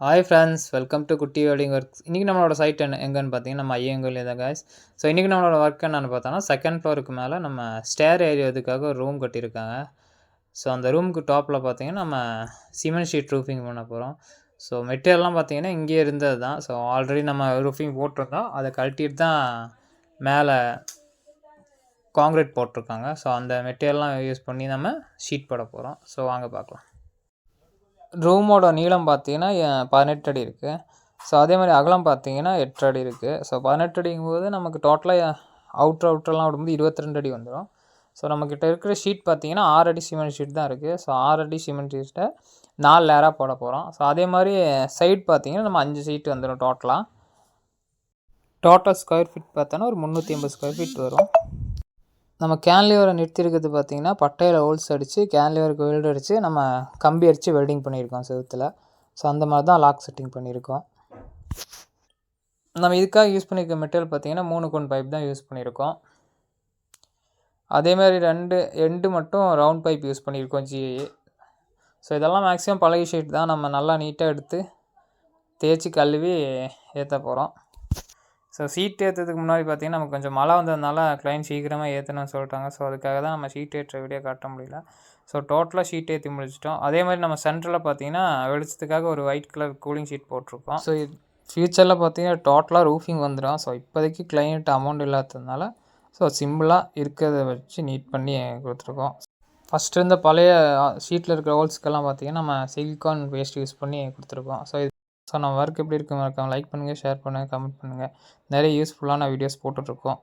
Hi friends welcome to Kutty welding works இன்றைக்கி நம்மளோட side என்ன எங்கன்னு பார்த்தீங்கன்னா நம்ம ஐயங்கல் தான் guys. ஸோ இன்றைக்கி நம்மளோட ஒர்க் என்னென்னு பார்த்தோன்னா செகண்ட் ஃப்ளோருக்கு மேலே நம்ம ஸ்டேர் ஏரியாதுக்காக ஒரு ரூம் கட்டியிருக்காங்க. ஸோ அந்த ரூமுக்கு டாப்பில் பார்த்தீங்கன்னா நம்ம சிமெண்ட் ஷீட் ரூஃபிங் பண்ண போகிறோம் ஸோ மெட்டீரியல்லாம் பார்த்தீங்கன்னா இங்கேயே இருந்தது தான். ஸோ ஆல்ரெடி நம்ம ரூஃபிங் போட்டிருந்தோம். அதை கழட்டிட்டு தான் மேலே காங்க்ரீட் போட்டிருக்காங்க. ஸோ அந்த மெட்டீரியல்லாம் யூஸ் பண்ணி நம்ம ஷீட் போட போகிறோம் ஸோ வாங்க பார்க்கலாம். ரூமோட நீளம் பார்த்தீங்கன்னா பதினெட்டு அடி இருக்குது ஸோ அதே மாதிரி அகலம் பார்த்தீங்கன்னா எட்டு அடி இருக்குது ஸோ பதினெட்டு அடிங்கும்போது நமக்கு டோட்டலாக அவுட்ரு அவுட்ரெலாம் விடும்போது இருபத்தி ரெண்டு அடி வந்துடும் ஸோ நம்மக்கிட்ட இருக்கிற ஷீட் பார்த்தீங்கன்னா ஆறு அடி சிமெண்ட் ஷீட் தான் இருக்குது ஸோ ஆறு அடி சிமெண்ட் ஷீட்டை நாலு லேராக போட போகிறோம் ஸோ அதே மாதிரி சைட் பார்த்தீங்கன்னா நம்ம அஞ்சு சீட்டு வந்துடும் டோட்டலாக டோட்டல் ஸ்கொயர் ஃபீட் பார்த்தோன்னா ஒரு முந்நூற்றி ஐம்பது ஸ்கொயர் ஃபீட் வரும். நம்ம கேன்லிவரை நிறுத்தியிருக்கிறது பார்த்தீங்கன்னா பட்டையில் ஹோல்ஸ் அடித்து கேன்லிவருக்கு வெல்டு அடித்து நம்ம கம்பி அடித்து வெல்டிங் பண்ணியிருக்கோம் செவுத்தில். ஸோ அந்த மாதிரி தான் லாக் செட்டிங் பண்ணியிருக்கோம். நம்ம இதுக்காக யூஸ் பண்ணியிருக்க மெட்டீரியல் பார்த்திங்கன்னா மூணு கொன் பைப் தான் யூஸ் பண்ணியிருக்கோம். அதே மாதிரி ரெண்டு எண்டு மட்டும் ரவுண்ட் பைப் யூஸ் பண்ணியிருக்கோம் ஜிஏ ஸோ இதெல்லாம் மேக்ஸிமம் பழைய ஷீட் தான். நம்ம நல்லா நீட்டாக எடுத்து தேய்ச்சி கழுவி ஏற்ற போகிறோம் ஸோ சீட் ஏற்றுறதுக்கு முன்னாடி பார்த்தீங்கன்னா நமக்கு கொஞ்சம் மழை வந்ததுனால கிளைண்ட் சீக்கிரமாக ஏற்றணும்னு சொல்லிட்டாங்க. ஸோ அதுக்காக தான் நம்ம ஷீட் ஏற்ற வீடியோ காட்ட முடியல. ஸோ டோட்டலாக ஷீட் ஏற்றி முடிச்சிட்டோம். அதே மாதிரி நம்ம சென்டரில் பார்த்தீங்கன்னா வெளிச்சத்துக்காக ஒரு ஒயிட் கலர் கூலிங் ஷீட் போட்டிருக்கோம். ஸோ ஃப்யூச்சரில் பார்த்தீங்கன்னா டோட்டலாக ரூஃபிங் வந்துடும். ஸோ இப்போதைக்கு கிளைண்ட் அமௌண்ட் இல்லாததுனால ஸோ சிம்பிளாக இருக்கிறத வச்சு நீட் பண்ணி கொடுத்துருக்கோம். ஃபஸ்ட்டு இருந்த பழைய ஷீட்டில் இருக்கிற ஹோல்ஸ்க்கெல்லாம் பார்த்தீங்கன்னா நம்ம சிலிக்கான் வேஸ்ட் யூஸ் பண்ணி கொடுத்துருக்கோம். ஸோ இது ஸோ நம்ம ஒர்க் எப்படி இருக்கு மறக்காமல் லைக் பண்ணுங்கள் ஷேர் பண்ணுங்கள் கமெண்ட் பண்ணுங்கள் நிறைய யூஸ்ஃபுல்லான வீடியோஸ் போட்டுட்ருக்கோம்.